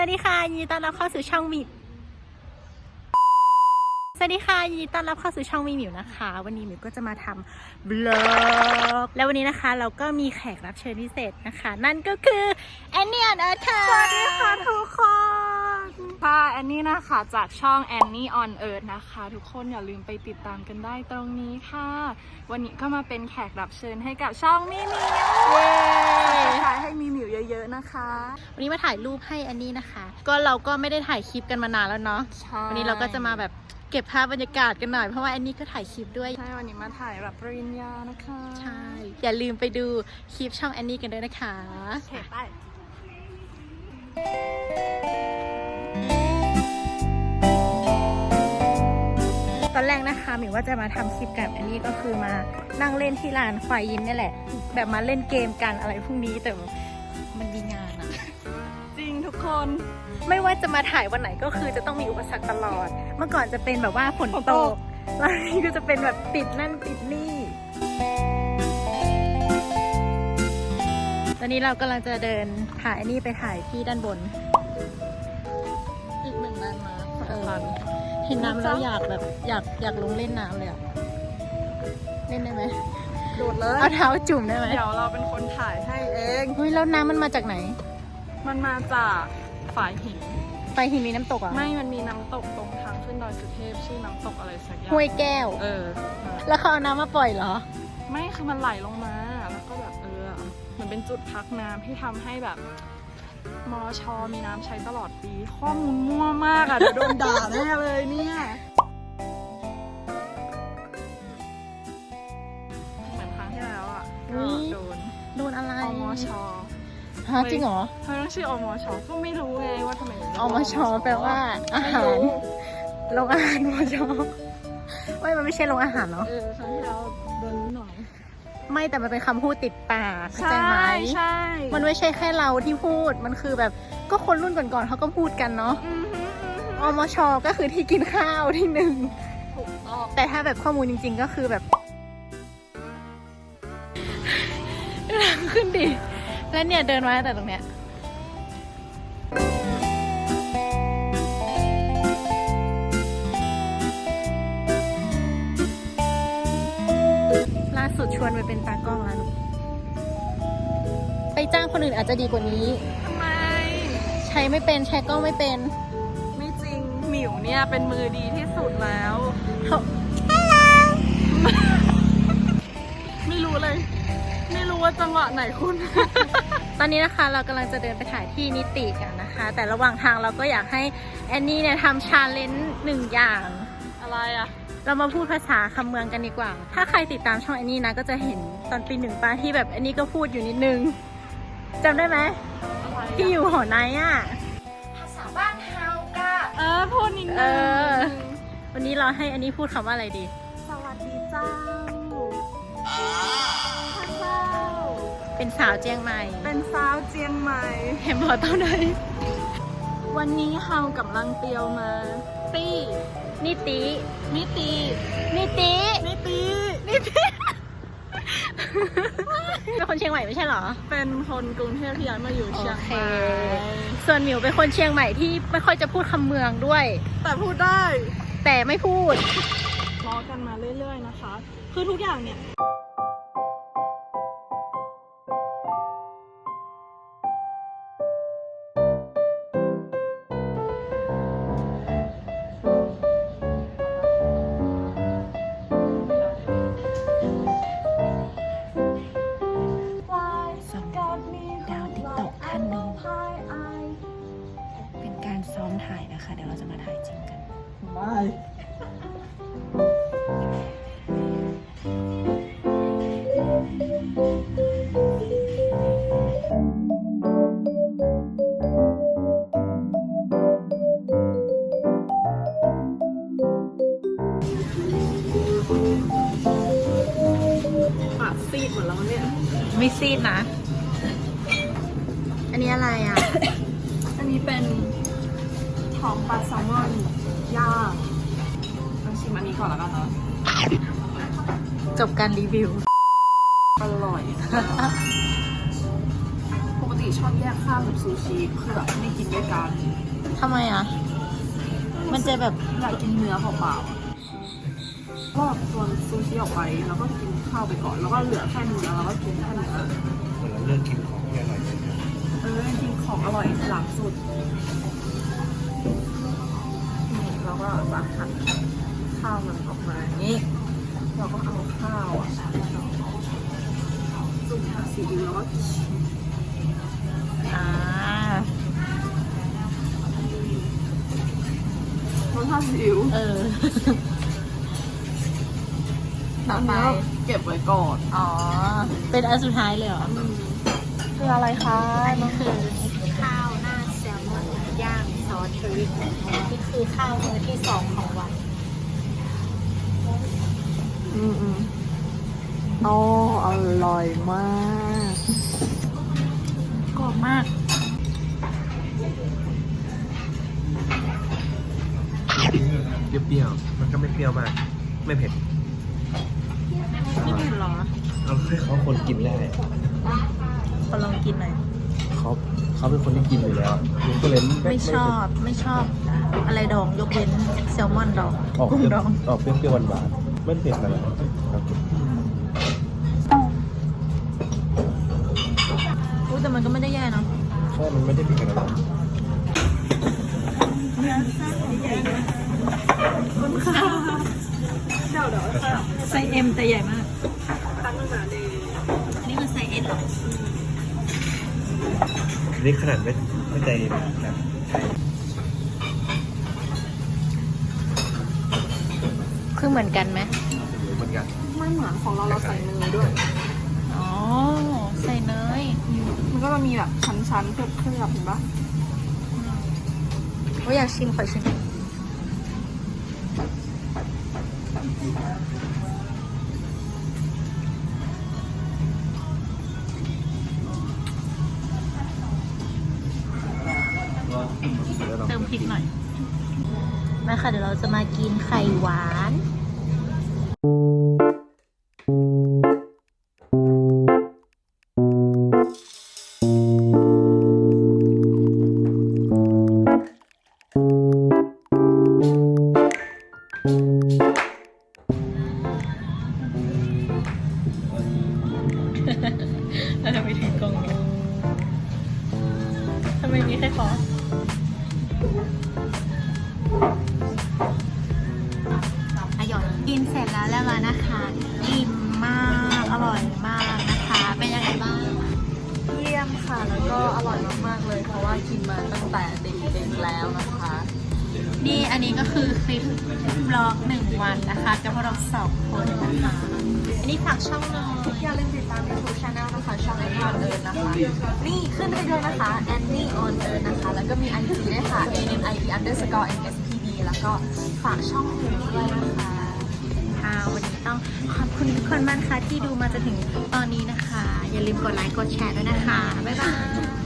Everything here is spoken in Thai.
วัสดีค่ะยินดีต้อนรับเข้าสู่ช่องมิสวัสดีค่ะยินดีต้อนรับเข้าสู่ช่องมีหมิวนะคะ วันนี้หมิวก็จะมาทำบล็อกแล้ววันนี้นะคะเราก็มีแขกรับเชิญพิเศษนะคะ นั่นก็คือแอนนี่ออนเอิร์ธค่ะสวัสดีค่ะทุกคนค่ะแอนนี่นะคะจากช่อง Annie on Earth นะคะ ทุกคนอย่าลืมไปติดตามกันได้ตรงนี้ค่ะ วันนี้ก็มาเป็นแขกรับเชิญให้กับช่องมิมิวเย้ขายให้มีมิว เยอะ ๆนะคะ วันนี้มาถ่ายรูปให้แอนนี่นะคะ ก็เราก็ไม่ได้ถ่ายคลิปกันมานานแล้วเนาะใช่วันนี้เราก็จะมาแบบเก็บภาพบรรยากาศกันหน่อยเพราะว่าแอนนี่ก็ถ่ายคลิปด้วยใช่วันนี้มาถ่ายรับปริญญานะคะใช่อย่าลืมไปดูคลิปช่องแอนนี่กันด้วยนะคะโอเคไปตอนแรกนะคะหมิวว่าจะมาทำคลิปกับแอนนี่ก็คือมานั่งเล่นที่ร้านควายยิ้มนี่แหละ แบบมาเล่นเกมกันอะไรพวกนี้แต่ มันมีงานอะจริงทุกคน ไม่ว่าจะมาถ่ายวันไหนก็คือจะต้องมีอุปสรรคตลอด เมื่อก่อนจะเป็นแบบว่าฝนตกแล้วนี่ก็จะเป็นแบบติดนั่นติดนี่ ตอนนี้เรากำลังจะเดินถ่ายนี่ไปถ่ายที่ด้านบน อีกหนึ่งแลนด์มาร์คเออสำคัญ เห็นน้ำแล้วอยากแบบอยากอยากลงเล่นน้ำเลยอะเล่นได้ไหม โดดเลยเอาเท้าจุ่มได้ไหมเดี๋ยวเราเป็นคนถ่ายให้เองเฮ้ยแล้วน้ำมันมาจากไหนมันมาจากฝายหินไฟหินมีน้ำตกเหรอะไม่มันมีน้ำตกตรงทางขึ้นดอยสุเทพชื่อน้ำตกอะไรสักอย่างห้วยแก้ว เออ แล้วเขาเอาน้ำมาปล่อยเหรอ ไม่คือมันไหลลงมาแล้วก็แบบเออเหมือนเป็นจุดพักน้ำที่ทำให้แบบมอชอมีน้ำใช้ตลอดปี ข้อมูลมั่วมากอะเดี๋ยวโดนด่าแน่เลยเนี่ย ชอฮะจริงเหรอทำไมต้องชื่ออมชก็ไม่รู้ไงว่าทำไมถึงเรียกอมชแปลว่า อาไม่หารรู้โรงอาหารมชไม่มันไม่ใช่โรงอาหารเนาะเออครั้งที่แล้วโดนนิดหน่อยไม่แต่มันเป็นคำพูดติดปากเข้าใจใช่ไหมใช่มันไม่ใช่แค่เราที่พูดมันคือแบบก็คนรุ่นก่อนๆเขาก็พูดกันเนาะอือหืออือหืออมชก็คือที่กินข้าวที่หนึ่งถูกต้องแต่ถ้าแบบข้อมูลจริง ๆ ก็คือแบบ ขึ้นดิ แล้วเนี่ยเดินมาตั้งแต่ตรงเนี้ยล่าสุดชวนไปเป็นตากล้องแล้วลูกไปจ้างคนอื่นอาจจะดีกว่านี้ ทำไม ใช้ไม่เป็นใช้กล้องไม่เป็น ไม่จริงหมิวเนี่ยเป็นมือดีที่สุดแล้วเขาไม่รู้เลย ไม่รู้ว่าจังหวะไหนคุณ ตอนนี้นะคะเรากำลังจะเดินไปถ่ายที่นิติกันนะคะ แต่ระหว่างทางเราก็อยากให้แอนนี่เนี่ยทำชาเลนจ์หนึ่งอย่าง อะไรอะเรามาพูดภาษาคำเมืองกันดีกว่า ถ้าใครติดตามช่องแอนนี่นะก็จะเห็นตอนปีหนึ่งป้าที่แบบแอนนี่ก็พูดอยู่นิดนึงจำได้ไหมอะไรที่อยู่หอในอะภาษาบ้านเฮากะเออพูดนิดนึงเออวันนี้เราให้แอนนี่พูดคำว่าอะไรดี สวัสดีเจ้า เป็นสาวเจียงใหม่ เป็นสาวเจียงใหม่เห็นพอเท่าไหนวันนี้เฮากำลังเตียวมาตี้นิติมิตีนิติมิตีนิติเป็นคนเชียงใหม่ไม่ใช่เหรอ เป็นคนกรุงเทพที่ย้ายมาอยู่เชียงโอเคใหม่ ส่วนหมิวเป็นคนเชียงใหม่ที่ไม่ค่อยจะพูดคำเมืองด้วย แต่พูดได้ แต่ไม่พูดล้อกันมาเรื่อยๆนะคะ คือทุกอย่างเนี่ย ถ่ายนะคะ เดี๋ยวเราจะมาถ่ายจริงกันไม่ปากซีดหมดแล้วเนี่ย ไม่ซีดนะ อันนี้อะไรอะ อันนี้เป็น ท้องปลาแซลมอนย่างต้องชิมอันนี้ก่อนแล้วกันเนาะจบการรีวิว อร่อย ปกติชอบแยกข้าวกับซูชิคือแบบไม่กินด้วยกันทำไมอะ มันจะแบบอยากกินเนื้อเปล่าๆก็ส่วนซูชิออกไปแล้วก็กินข้าวไปก่อน แล้วก็เหลือแค่เนื้อแล้วก็กินแค่เนื้อเหมือนเราเลือกกินของที่อร่อยเลยนะเออจริงๆของอร่อยหลังสุดนี่เรา ก็จะหั่นข้าวมันออกมาอย่างนี้ เราก็เอาข้าวอะจุ่มกับซีอิ๊วแล้วก็อ่ารสชาติซีอิ๊วเออต่อไปนนี้เก็บไว้ก่อน อ๋อ เป็นอันสุดท้ายเลยเหรอ คืออะไรคะอันนี้คือข้าวหน้าแซลมอนย่างซ อสเทอริคนี่คือข้าวมื้อที่สองของวันอืมอืมโอ้อร่อยมากกรอบมากเปรี้ยวๆ มันก็ไม่เปรี้ยวมาก ไม่เผ็ดไม่เผ็ดหรอ เอาให้เขาคนกินได้ขอลองกินหน่อย เขาเขาเป็นคนที่กินอยู่แล้วลุงก็เลยไม่ชอบไม่ชอบอะไรดองยกเว้นแซลมอนดองออกเปกุ้งรี้ยวดองออกเปรี้ยวๆหวานๆไม่เผ็ดอะไรครับอุ้ยแต่มันก็ไม่ได้แย่เนาะใช่มันไม่ได้เผ็ดอะไรไซส์เอ็มแต่ใหญ่มากตั้งมาเลยนี่คือไซส์เอสหรอ นี่ขนาดไม่ไม่ใจนะคือเหมือนกันไหมเหมือนกัน ไม่เหมือนของเราเราใส่เนยด้วย อ๋อ ใส่เนย มันก็จะมีแบบชั้นๆเคลือบๆเห็นปะโอ้ยอยากชิมขอชิม พริกหน่อย มาค่ะ เดี๋ยวเราจะมากินไข่หวานแล้วทำไมถึงกล้องเนี่ยทำไมมีแค่คอ อร่อยกินเสร็จแล้วแล้วกันนะคะอิ่มมากอร่อยมากนะคะ เป็นยังไงบ้างเยี่ยมค่ะแล้วก็อร่อยมากๆเลย เพราะว่ากินมาตั้งแต่เด็กๆแล้วนะคะ นี่อันนี้ก็คือคลิปบล็อกหนึ่งวันนะคะกับพวกเราสองคนนะคะอันนี้ฝากช่องหน่อยอย่าลืมติดตาม YouTube Channel นะคะช่อง Annie on Earth นะคะ นี่ขึ้นให้ด้วยนะคะ Annie on Earth นะคะแล้ว ก็มี IG ด้วยค่ะ a n i d underscore N S P D แล้วก็ฝากช่องเพจด้วยนะคะค่ะวันนี้ต้องขอบคุณทุกคนมากค่ะที่ดูมาจนถึงตอนนี้นะคะ อย่าลืมกดไลค์กดแชร์ด้วยนะคะ บ๊ายบาย